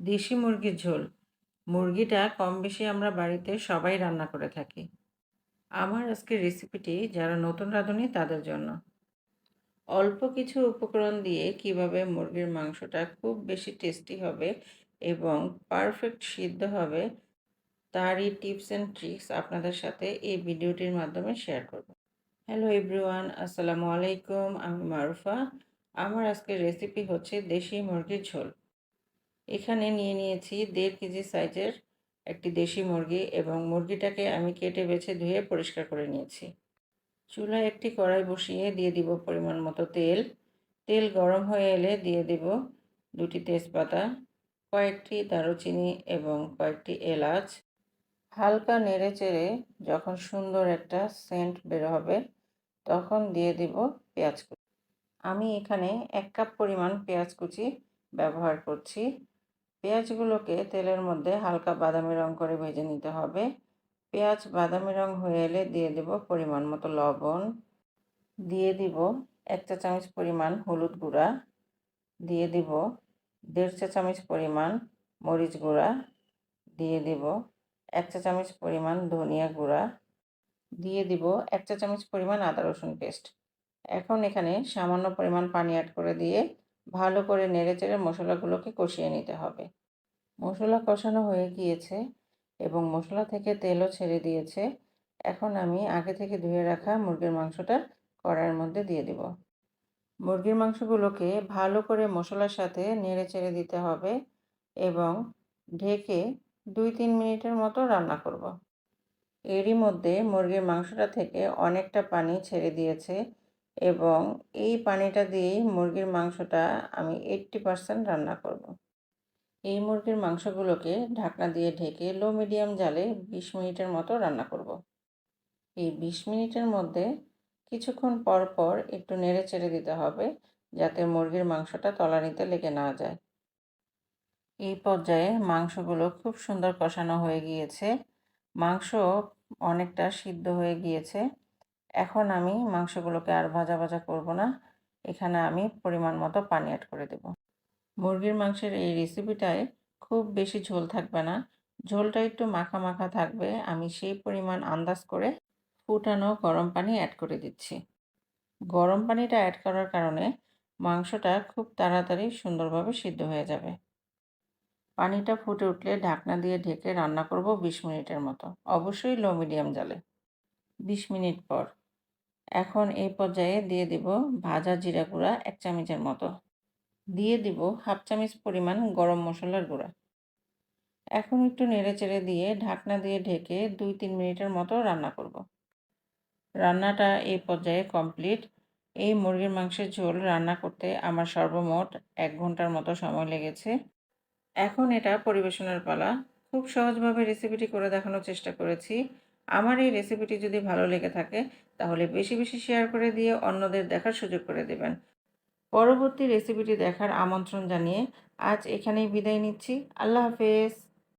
দেশি মুরগির ঝোল। মুরগিটা কম বেশি আমরা বাড়িতে সবাই রান্না করে থাকি। আমার আজকের রেসিপিটি যারা নতুন রাঁধুনি, তাদের জন্য। অল্প কিছু উপকরণ দিয়ে কীভাবে মুরগির মাংসটা খুব বেশি টেস্টি হবে এবং পারফেক্ট সিদ্ধ হবে, তারই টিপস অ্যান্ড ট্রিক্স আপনাদের সাথে এই ভিডিওটির মাধ্যমে শেয়ার করব। হ্যালো এভরিওয়ান, আসসালামু আলাইকুম, আমি মারুফা। আমার আজকের রেসিপি হচ্ছে দেশি মুরগির ঝোল। এখানে নিয়ে নিয়েছি দেড় কেজি সাইজের একটি দেশি মুরগি এবং মুরগিটাকে আমি কেটে বেছে ধুয়ে পরিষ্কার করে নিয়েছি। চুলায় একটি কড়াই বসিয়ে দিয়ে দিব পরিমাণ মতো তেল। তেল গরম হয়ে এলে দিয়ে দিব দুটি তেজপাতা, কয়েকটি দারুচিনি এবং কয়েকটি এলাচ। হালকা নেড়ে চেড়ে যখন সুন্দর একটা সেন্ট বের হবে তখন দিয়ে দিব পেঁয়াজ কুচি। আমি এখানে এক কাপ পরিমাণ পেঁয়াজ কুচি ব্যবহার করছি। পেঁয়াজগুলোকে তেলের মধ্যে হালকা বাদামি রং করে ভেজে নিতে হবে। পেঁয়াজ বাদামি রং হয়ে এলে দিয়ে দেব পরিমাণ মতো লবণ। দিয়ে দিব এক চা চামচ পরিমাণ হলুদ গুঁড়া। দিয়ে দিব দেড় চা চামচ পরিমাণ মরিচ গুঁড়া। দিয়ে দিব এক চা চামচ পরিমাণ ধনিয়া গুঁড়া। দিয়ে দিব এক চা চামচ পরিমাণ আদা রসুন পেস্ট। এখন এখানে সামান্য পরিমাণ পানি অ্যাড করে দিয়ে ভালো করে নেড়ে চেড়ে মশলাগুলোকে কষিয়ে নিতে হবে। মশলা কষানো হয়ে গিয়েছে এবং মশলা থেকে তেলও ছেড়ে দিয়েছে। এখন আমি আগে থেকে ধুয়ে রাখা মুরগির মাংসটা কড়াইয়ের মধ্যে দিয়ে দিব। মুরগির মাংসগুলোকে ভালো করে মশলার সাথে নেড়ে চেড়ে দিতে হবে এবং ঢেকে দুই তিন মিনিটের মতো রান্না করব। এরই মধ্যে মুরগির মাংসটা থেকে অনেকটা পানি ছেড়ে দিয়েছে এবং এই পানিটা দিয়েই মুরগির মাংসটা আমি এইট্টি পারসেন্ট রান্না করব। এই মুরগির মাংসগুলোকে ঢাকনা দিয়ে ঢেকে লো মিডিয়াম জালে বিশ মিনিটের মতো রান্না করব। এই বিশ মিনিটের মধ্যে কিছুক্ষণ পর পর একটু নেড়ে চেড়ে দিতে হবে যাতে মুরগির মাংসটা তলানিতে লেগে না যায় এই পর্যায়ে মাংসগুলো খুব সুন্দর কষানো হয়ে গিয়েছে মাংস অনেকটা সিদ্ধ হয়ে গিয়েছে এখন আমি মাংসগুলোকে আর ভাজা ভাজা করব না। এখানে আমি পরিমাণ মতো পানি অ্যাড করে দেব। মুরগির মাংসের এই রেসিপিটায় খুব বেশি ঝোল থাকবে না। ঝোলটা একটু মাখা মাখা থাকবে। আমি সেই পরিমাণ আন্দাজ করে ফুটানো গরম পানি অ্যাড করে দিচ্ছি। গরম পানিটা অ্যাড করার কারণে মাংসটা খুব তাড়াতাড়ি সুন্দরভাবে সিদ্ধ হয়ে যাবে। পানিটা ফুটে উঠলে ঢাকনা দিয়ে ঢেকে রান্না করব বিশ মিনিটের মতো। অবশ্যই লো মিডিয়াম জালে। বিশ মিনিট পর এখন এই পর্যায়ে দিয়ে দিব ভাজা জিরা গুঁড়া এক চামচের মতো। দিয়ে দিব হাফ চামচ পরিমাণ গরম মশলার গুঁড়া। এখন একটু নেড়ে চেড়ে দিয়ে ঢাকনা দিয়ে ঢেকে দুই তিন মিনিটের মতো রান্না করব। রান্নাটা এই পর্যায়ে কমপ্লিট। এই মুরগির মাংসের ঝোল রান্না করতে আমার সর্বমোট এক ঘণ্টার মতো সময় লেগেছে। এখন এটা পরিবেশনের পালা। খুব সহজভাবে রেসিপিটি করে দেখানোর চেষ্টা করেছি। আমার এই রেসিপিটি যদি ভালো লেগে থাকে, তাহলে বেশি বেশি শেয়ার করে দিয়ে অন্যদের দেখার সুযোগ করে দেবেন। পরবর্তী রেসিপিটি দেখার আমন্ত্রণ জানিয়ে আজ এখানেই বিদায় নিচ্ছি। আল্লাহ হাফেজ।